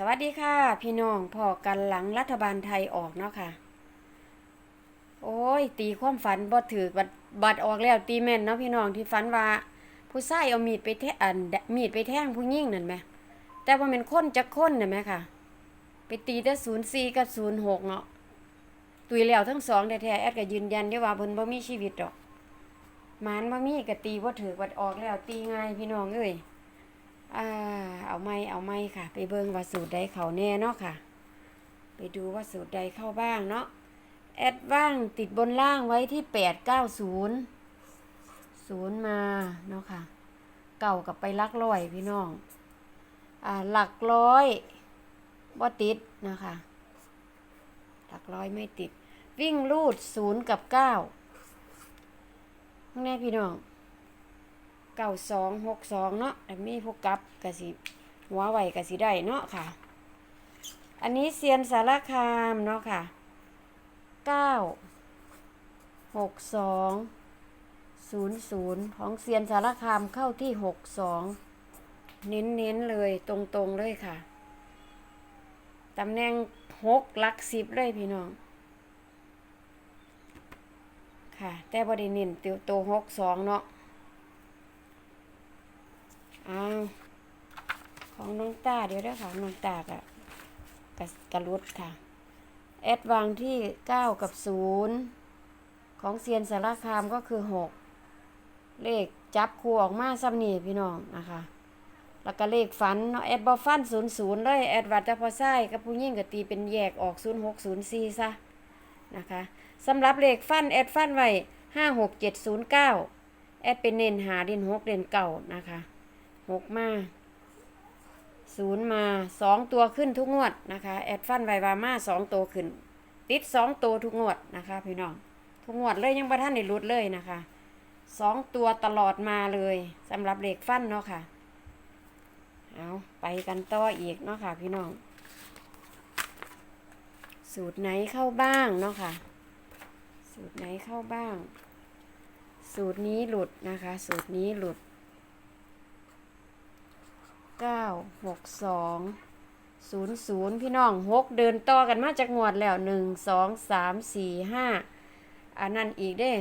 สวัสดีค่ะ พี่น้องพอกันหลังรัฐบาลไทยออกเนาะค่ะ โอ้ย ตีความฝันบ่ถือบัดบัดออกแล้วตีแม่นเนาะพี่น้องที่ฝันว่า ผู้ชายเอามีดไปแทงอันมีดไปแทงผู้หญิงนั่นไหมแต่ว่าเป็นคนจักคนน่ะไหมค่ะ ไปตีแต่ศูนย์สี่กับศูนย์หกเนาะตุยแล้วทั้งสองแท้ๆแอดก็ยืนยันได้ว่าเพิ่นบ่มีชีวิตดอกหมานบ่มีก็ตีบ่ถือบัดออกแล้วตีง่ายพี่น้องเอ้ย อ่า เอาไม่เอาไม่ค่ะ ไปเบิ่งว่าสูตรใดเขาแน่เนาะค่ะ ไปดูว่าสูตรใดเข้าบ้างเนาะ แอดว่างติดบนล่างไว้ที่แปดเก้าศูนย์ศูนย์มาเนาะค่ะ เก่ากับไปลักร้อยพี่น้อง อ่า หลักร้อยบ่ติดนะคะ หลักร้อยไม่ติด วิ่งรูดศูนย์กับเก้าข้างในพี่น้อง เก้าสองหกสองเนาะแต่มีพวกกลับกะสิหัวไหวกะสิได้เนาะค่ะ อันนี้เซียนสารคามเนาะค่ะเก้าหกสองศูนย์ศูนย์ของเซียนสารคามเข้าที่หกสองเน้นเน้นๆเลยตรงตรงๆเลยค่ะ ตำแหน่งหกลักสิบเลยพี่น้อง ค่ะ แต่บไดิเน้นตัวตัวหกสองเนาะ อ้าวของน้องตาเดี๋ยวเด้ค่ะน้องตากะกะกะรุดค่ะ แอดวางที่เก้ากับศูนย์ของเซียนสารคามก็คือหกเลขจับคู่ออกมาซ้ำนี่พี่น้องนะคะ แล้วก็เลขฝันเนาะแอดบอฟันศูนย์ศูนย์เลยแอดวัดจะพอไส้กับผู้ยิ่งกับตีเป็นแยกออกศูนย์หกศูนย์สี่ซะนะคะสำหรับเลขฟันแอดฟันไว้ห้าหกเจ็ดศูนย์เก้าแอดเป็นเน้นหาเด่นหกเด่นเก่านะคะ หกมาศูนย์มาสองตัวขึ้นทุกงวดนะคะแอดฟันไววามาสองตัวขึ้น ติดสองตัวทุกงวดนะคะพี่น้องทุกงวดเลยยังประท่านในรุดเลยนะคะสองตัวตลอดมาเลยสำหรับเหล็กฟันเนาะค่ะเอาไปกันต่ออีกเนาะค่ะพี่น้อง สูตรไหนเข้าบ้างเนาะค่ะ สูตรไหนเข้าบ้าง สูตรนี้หลุดนะคะ สูตรนี้หลุด เก้าหกสองศูนย์ศูนย์พี่น้องหกเดินต่อกันมาจากงวดแล้วหนึ่งสองสามสี่ห้าอันนั้นอีกเด้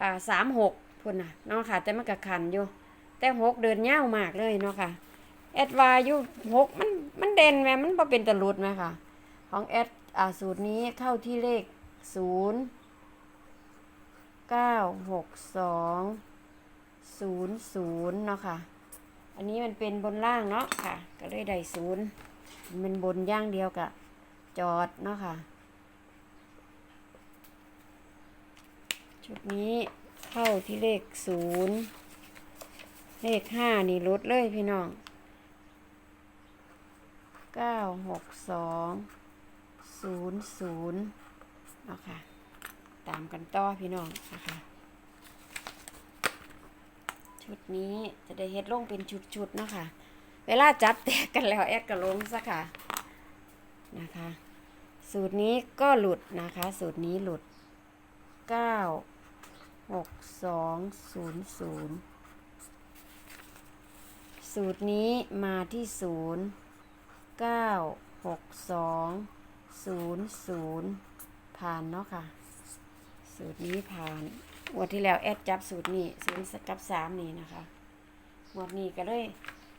อ่าสามหกพุ่นน่ะเนาะค่ะแต่มันกับขันอยู่ แต่หกเดินเง่าวมากเลยเนาะค่ะแอดวาอยู่หกมันมันเด่นแม่มันพอเป็นตะลุดไหมค่ะ ของแอดอ่าสูตรนี้เข้าที่เลขศูนย์เก้าหกสองศูนย์ศูนย์เนาะค่ะ อันนี้มันเป็นบนล่างเนาะค่ะ ก็เลยได้ศูนย์มันบนย่างเดียวกับจอดเนาะค่ะ ชุดนี้เข้าที่เลขศูนย์เลขห้านี่ลดเลยพี่น้องเก้าหกสองศูนย์ศูนย์เนาะค่ะ ตามกันต่อพี่น้องนะคะ ชุดนี้จะได้เฮ็ดลงเป็นชุดๆเนาะคะเวลาจับแตกกันแล้วแอดก็ลงซะค่ะนะคะ สูตรนี้ก็หลุดนะคะ สูตรนี้หลุด 9 6 2 0 0สูตรนี้มาที่ 0 9 6 2 0 0 ผ่านเนาะค่ะ สูตรนี้ผ่าน งวันที่แล้วแอดจับสูตรนี้ศูนย์กับสามนี่นะคะงวันนี้ก็เลย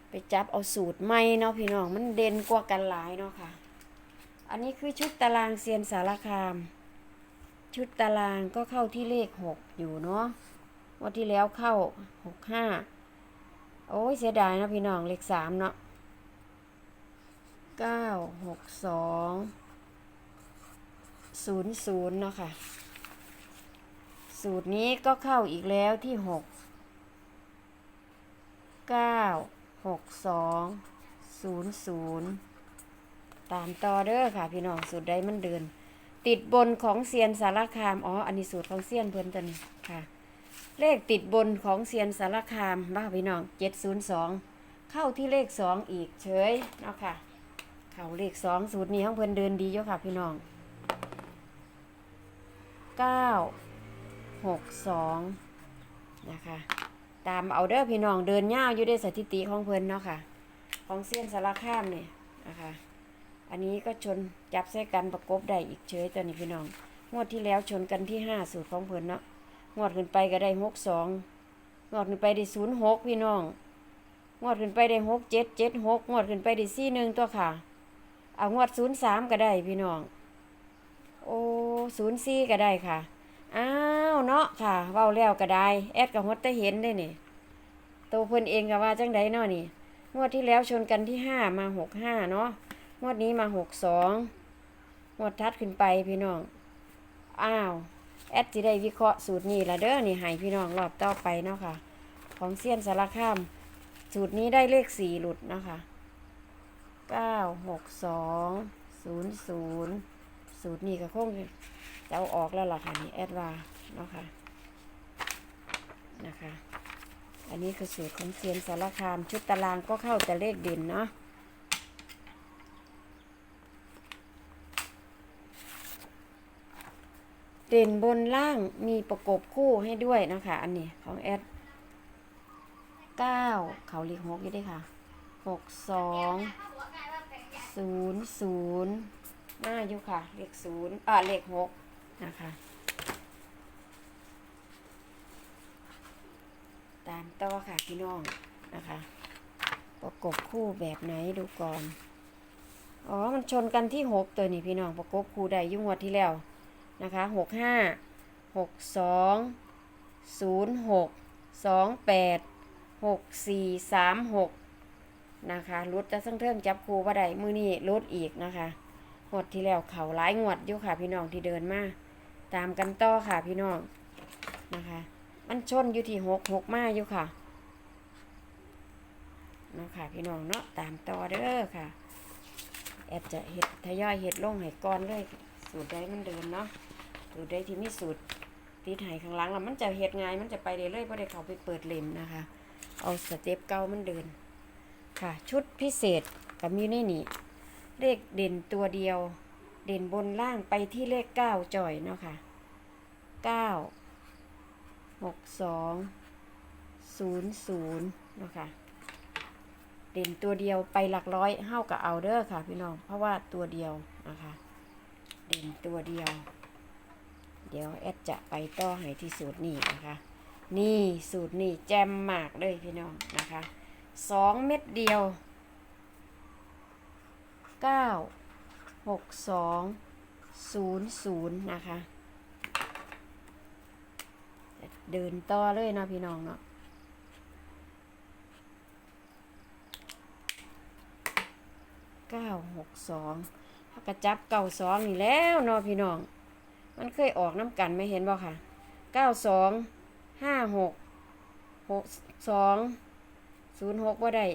ไปจับเอาสูตรใหม่เนาะพี่น้องมันเด่นกว่ากันหลายเนาะค่ะ อันนี้คือชุดตารางเซียนสารคาม ชุดตารางก็เข้าที่เลขหกอยู่เนาะวันที่แล้วเข้าหกห้าโอ้ยเสียดายนะพี่น้องเลขสามเนาะเก้าหกสองศูนย์ศูนย์เนาะค่ะ สูตรนี้ก็เข้าอีกแล้วที่หกเก้าหกสองศูนย์ศูนย์ตามต่อเด้อค่ะ พี่น้องสูตรใดมันเดิน ติดบนของเซียนสารคาม อ๋อ อันนี้สูตรของเซียนเพิ่นตันี้ค่ะ เลขติดบนของเซียนสารคามบ้าพี่น้องเจ็ดศูนย์สองเข้าที่เลขสองอีกเฉยเนาะค่ะ เข้าเลขสองสูตรนี้ของเพิ่นเดินดีอยู่ค่ะ พี่น้องเก้า หกสองนะคะ ตามเอาเด้อพี่น้องเดินย่าวอยู่ในสถิติของเพิ่นเนาะค่ะ ของเซียนสารคามเนี่ยนะคะ อันนี้ก็ชนจับใส่กันประกบได้อีกเฉยตัวนี้พี่น้อง งวดที่แล้วชนกันที่ห้าสูตรของเพิ่นเนาะ งวดขึ้นไปก็ได้หกสองงวดขึ้นไปได้ศูนย์หกพี่น้องงวดขึ้นไปได้หกเจ็ดเจ็ดหกงวดขึ้นไปได้สี่หนึ่งตัวค่ะ เอางวดศูนย์สามก็ได้พี่น้อง โอ้ศูนย์สี่ก็ได้ค่ะ อ้า เนาะค่ะเว้าแล้วก็ได้ แอดกับฮดแต่เห็นได้นี่ตัวเพิ่นเองก็ว่าจังไดเนาะนี่งวดที่แล้วชนกันที่ห้ามาหกห้าเนาะงวดนี้มาหกสองงวดทัดขึ้นไปพี่น้องอ้าวแอดสิได้วิเคราะห์สูตรนี้ละเด้อนี่ให้พี่น้องรอบต่อไปเนาะค่ะ ของเซียนสารคาม สูตรนี้ได้เลขสี่หลุดนะคะเก้าหกสองศูนย์ศูนย์สูตรนี้ก็คงจะเอาออกแล้วล่ะค่ะนี่แอดว่า เนาะค่ะนะคะ อันนี้คือสูตรของเซียนสารคาม ชุดตารางก็เข้าแต่เลขเด่นเนาะเด่นบนล่างมีประกบคู่ให้ด้วยนะคะ อันนี้ของแอดเก้าเขาเลขหกยู่ได้ค่ะหกสองศูนย์ศูนย์หน้าอยู่ค่ะ เลขศูนย์อ่าเลขหกนะคะามต่อค่ะพี่น้องนะคะ ประกบคู่แบบไหนดูก่อน อ๋อ มันชนกันที่หกตัวนี่พี่น้องประกบคู่ได้ยุ่งวดที่แล้วนะคะหกห้าหกสองศูนย์หกสองแปดหกสี่สามหกนะคะรุดจะทั้งเทิงจับครูว่าใดมือนี่รุดอีกนะคะงวดที่แล้วเขาหลายงวดอยู่ค่ะพี่น้องที่เดินมาตามกันต่อค่ะพี่น้องนะคะ มันชนอยู่ที่หกหกมาอยู่ค่ะเนาะค่ะพี่น้องเนาะตามต่อเด้อค่ะ แอบจะเห็ดทยอยเห็ดลงให้ก้อนเลยสูตรใดมันเดินเนาะสูตรใดที่มีสูตรตีไห้ข้างหลังแล้วมันจะเห็ดง่ายมันจะไปเรื่อยๆเพราะได้เขาไปเปิดเลมนะคะ เอาสเต็ปเก่ามันเดิน ค่ะ ชุดพิเศษกับมีในนี่เลขเด่นตัวเดียว เด่นบนล่างไปที่เลขเก้าจ่อยเนาะค่ะเก้า หกสองศูนย์ศูนย์นะคะเด่นตัวเดียวไปหลักร้อยเท่ากับเอาเด้อค่ะพี่น้อง เพราะว่าตัวเดียวนะคะเด่นตัวเดียว เดี๋ยวแอดจะไปต่อให้ที่สูตรนี้นะคะ นี่สูตรนี้แจมมากเลยพี่น้องนะคะสองเม็ดเดียวเก้าหกสองศูนย์ศูนย์นะคะ เดินต่อเลยเนาะพี่น้องเนาะเก้าหกสองถ้ากระจับเก้าสองนี่แล้วเนาะพี่น้อง มันเคยออกน้ำกันไม่เห็นบ่ค่ะเก้าสองห้าหกหกสองศูนย์หกบ่ได้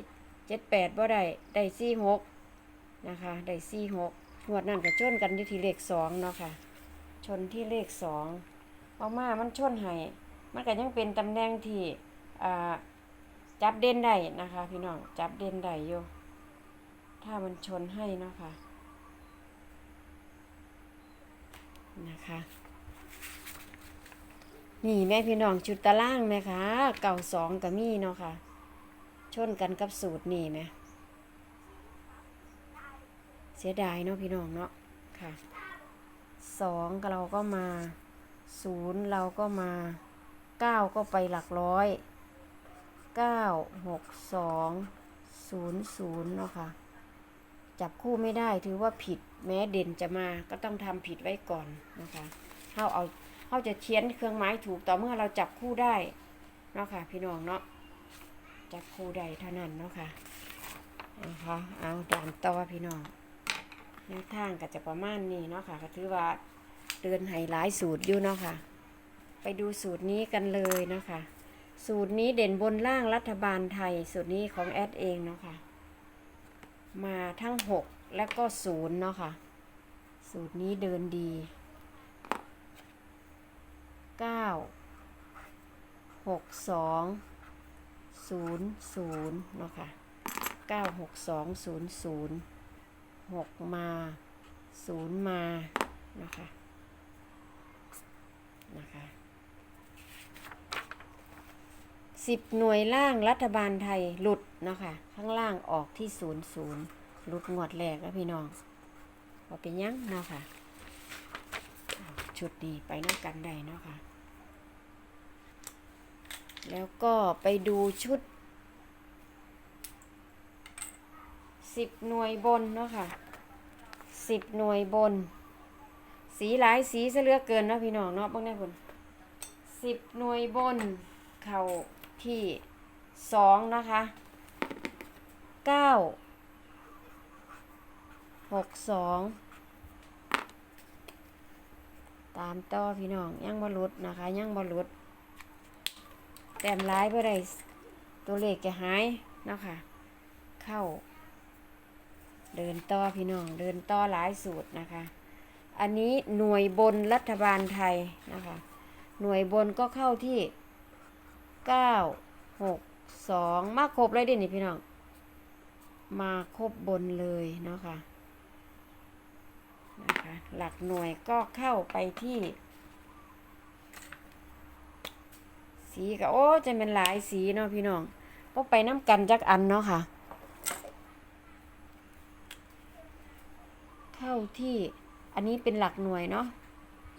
เจ็ดแปดบ่ได้ได้สี่หกนะคะได้สี่หกหวดนั่นก็ชนกันอยู่ที่เลขสองเนาะค่ะ ชนที่เลขสองเอามามันชนให้ มันก็ยังเป็นตำแหน่งที่จับเด่นได้นะคะ พี่น้องจับเด่นได้อยู่ถ้ามันชนให้นะคะนะคะ นี่แม่พี่น้องชุดตารางไหมคะเก่าสองกับมีเนาะค่ะ ชนกันกับสูตรนี่ไหมเสียดายเนาะพี่น้องเนาะค่ะสองเราก็มาศูนย์เราก็มา เก้าก็ไปหลักร้อยเก้าหกสองศูนย์ศูนย์เนาะค่ะ จับคู่ไม่ได้ถือว่าผิดแม้เด่นจะมาก็ต้องทำผิดไว้ก่อนนะคะเขาเอาเขาจะเขียนเครื่องหมายถูกต่อเมื่อเราจับคู่ได้เนาะค่ะพี่น้องเนาะจับคู่ได้เท่านั้นเนาะค่ะนะคะเอาด่านต่อพี่น้องแนวทางก็จะประมาณนี้เนาะค่ะก็ถือว่าเดินไฮไลท์สูตรอยู่เนาะค่ะ ไปดูสูตรนี้กันเลยนะคะ สูตรนี้เด่นบนล่างรัฐบาลไทย สูตรนี้ของแอดเองเนาะค่ะ มาทั้งหกและก็ศูนย์เนาะค่ะ สูตรนี้เดินดีเก้าหกสองศูนย์ศูนย์เนาะค่ะเก้าหกสองศูนย์ศูนย์หกมาศูนย์มา นะคะ นะคะ สิบหน่วยล่างรัฐบาลไทยหลุดเนาะคะข้างล่างออกที่ศูนย์ศูนย์รุดงวดแรกแล้วพี่น้องว่าเป็นยังเนาะค่ะชุดนี้ไปน้ำกันได้เนาะค่ะแล้วก็ไปดูชุดสิบหน่วยบนเนาะค่ะสิบหน่วยบน สีหลายสีซะเหลือเกินเนาะพี่น้องเนาะบ้างได้คนสิบหน่วยบนเข่า ที่สองนะคะเก้าหกสองตามต่อพี่น้องยังบอลุดนะคะยังบอลุดแต้มร้ายเพื่อไรตัวเลขจะหายนะคะเข้า เดินต่อพี่น้องเดินต่อหลายสูตรนะคะ อันนี้หน่วยบนรัฐบาลไทยนะคะ หน่วยบนก็เข้าที่ เก้าหกสองมาครบเลยดินี่พี่น้อง มาครบบนเลยเนาะค่ะนะคะหลักหน่วยก็เข้าไปที่ สีก็โอ้จะเป็นหลายสีเนาะพี่น้องก็ไปน้ำกันจักอันเนาะค่ะ เข้าที่อันนี้เป็นหลักหน่วยเนาะ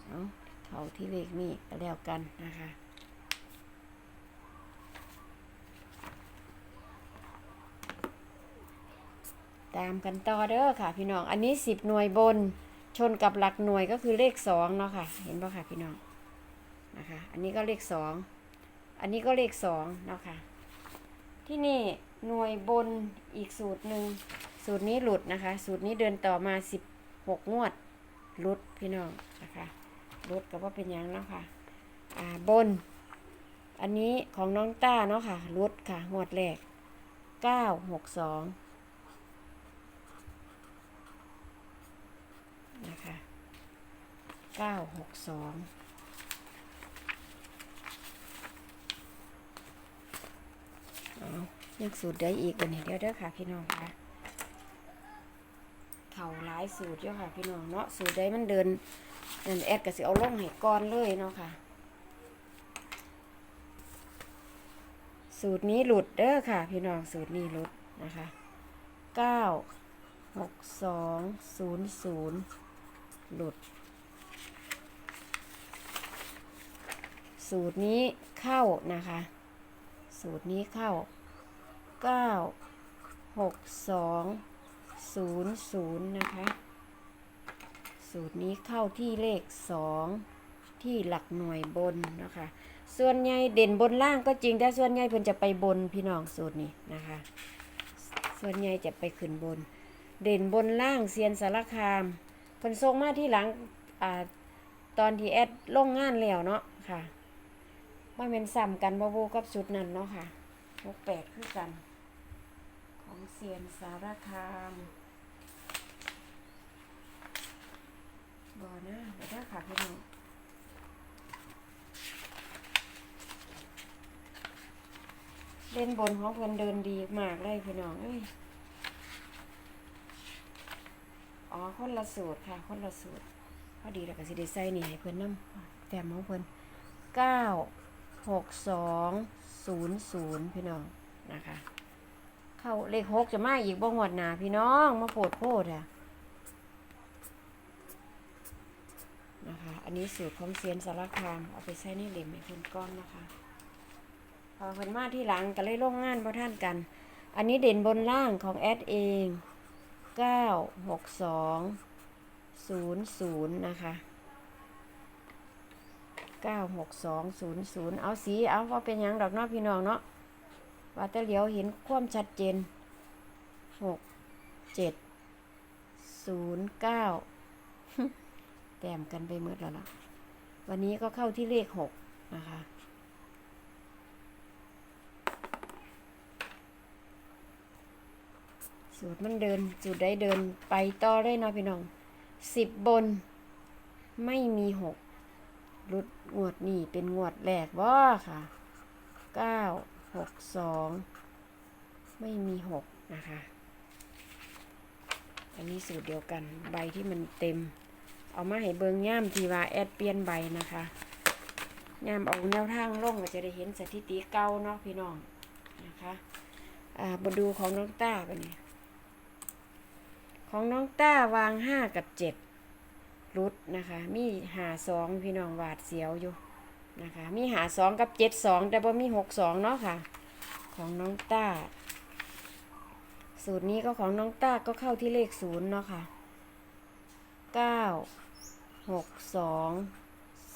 เอาเข้าที่เลขนี่ก็แล้วกันนะคะ ตามกันต่อเด้อค่ะ พี่น้อง อันนี้สิบหน่วยบน ชนกับหลักหน่วยก็คือเลขสองเนาะค่ะ เห็นป่ะค่ะพี่น้อง นะคะ อันนี้ก็เลขสอง อันนี้ก็เลขสองเนาะค่ะ ที่นี่หน่วยบนอีกสูตรหนึ่ง สูตรนี้หลุดนะคะ สูตรนี้เดินต่อมาสิบหกงวด หลุดพี่น้องนะคะหลุดก็ว่าเป็นยังเนาะค่ะ อ่าบน อันนี้ของน้องต้าเนาะค่ะหลุดค่ะ งวดแรกเก้าหกสองนะคะ เก้าหกสองเอายังสูตรได้อีกวันนี้เดี๋ยวเด้อค่ะพี่น้องค่ะเข่าหลายสูตรเยอะค่ะพี่น้องเนาะสูตรได้มันเดินนั่นแอดก็สิเอาลงให้ก่อนเลยเนาะค่ะ สูตรนี้หลุดเด้อค่ะ พี่น้องสูตรนี้หลุดนะคะเก้าหกสองศูนย์ศูนย์หลุด สูตรนี้เข้านะคะ สูตรนี้เข้า 9 6 2 0 0 นะคะ สูตรนี้เข้าที่เลข 2 ที่หลักหน่วยบนนะคะ ส่วนใหญ่เด่นบนล่างก็จริงแต่ส่วนใหญ่เพิ่นจะไปบนพี่น้องสูตรนี้นะคะ ส่วนใหญ่จะไปขึ้นบน เด่นบนล่างเซียนสารคามเพิ่นส่งมาที่หลังอ่าตอนที่แอดลงงานแล้วเนาะค่ะ ว่าเป็นซ้ำกันบ่บูกับชุดนั้นเนาะค่ะหกแปดคือกัน ของเซียนสารคามบ่นะเดี๋ยวได้ค่ะพี่น้องเล่นบนของเพิ่นเดินดีมากเลยพี่น้องเอ้ยอ๋อคนละสูตรค่ะ คนละสูตรพอดีแล้วก็สิได้ใส่นี่ให้เพิ่นนำแต้มของเพิ่นเก้าหกสองศูนย์ศูนย์พี่น้องนะคะ เข้าเลขหกจะมาอีกบ่หวดหนาพี่น้องมาโปรดโพดอะนะคะ อันนี้สูตรของเซียนสารคามเอาไปใช้ในเหล่มให้คนก้อนนะคะ พอคนมาที่หลังก็เลยลงงานพระท่านกัน อันนี้เด่นบนล่างของแอดเองเก้าหกสองศูนย์ศูนย์นะคะ ก้าหกสองศูนย์ศูนย์เอาสีเอาว่าเป็นยังดอกเนาะพี่น้องเนาะว่าแต่เหลียวเห็นความชัดเจนหกเจ็ดศูนย์เก้าแต้มกันไปเมื่อแล้วล่ะ วันนี้ก็เข้าที่เลขหกนะคะสูตรมันเดินสูตรได้เดินไปต่อได้เนาะพี่น้องสิบบนไม่มีหก รุดงวดนี่เป็นงวดแรกว่าค่ะเก้าหกสองไม่มีหกนะคะ อันนี้สูตรเดียวกันใบที่มันเต็ม เอามาให้เบิงย่ามทีว่าแอดเปลี่ยนใบนะคะย่ามเอาแนวทางลงก็จะได้เห็นสถิติเก่าเนาะพี่น้องนะคะอ่าบดูของน้องต้าไปเนี่ยของน้องต้าวางห้ากับเจ็ด รุดนะคะ มีหาสองพี่น้องหวาดเสียวอยู่นะคะ มีหาสองกับเจ็ดสองแต่บ่มีหกสองเนาะค่ะ ของน้องต้า สูตรนี้ก็ของน้องต้าก็เข้าที่เลขศูนย์เนาะค่ะเก้าหกสอง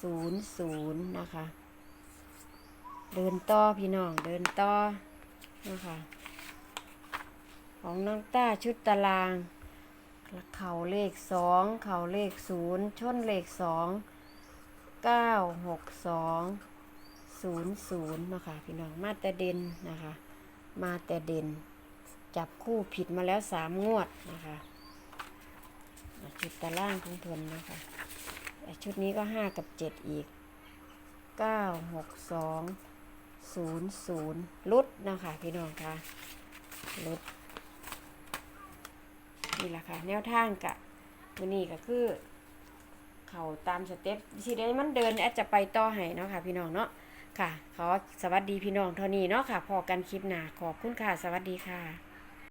ศูนย์ศูนย์นะคะ เดินต่อพี่น้องเดินต่อนะคะ ของน้องต้าชุดตาราง เข่าเลขสองเข่าเลขศูนย์ชนเลขสองเก้าหกสองศูนย์ศูนย์นะคะพี่น้องมาแต่เด่นนะคะ มาแต่เด่น จับคู่ผิดมาแล้วสามงวดนะคะชุดตารางของเพิ่นนะคะชุดนี้ก็ห้ากับเจ็ดอีกเก้าหกสองศูนย์ศูนย์ลุดนะคะพี่น้องคะลุด นี่แหละค่ะ แนวทางกะวันนี้ก็คือ เขาตามสเต็ปสิได้มันเดินแอดจะไปต่อให้เนาะค่ะ พี่น้องเนาะค่ะ ขอสวัสดีพี่น้องเท่านี้เนาะค่ะ พอกันคลิปหน้าขอบคุณค่ะ สวัสดีค่ะ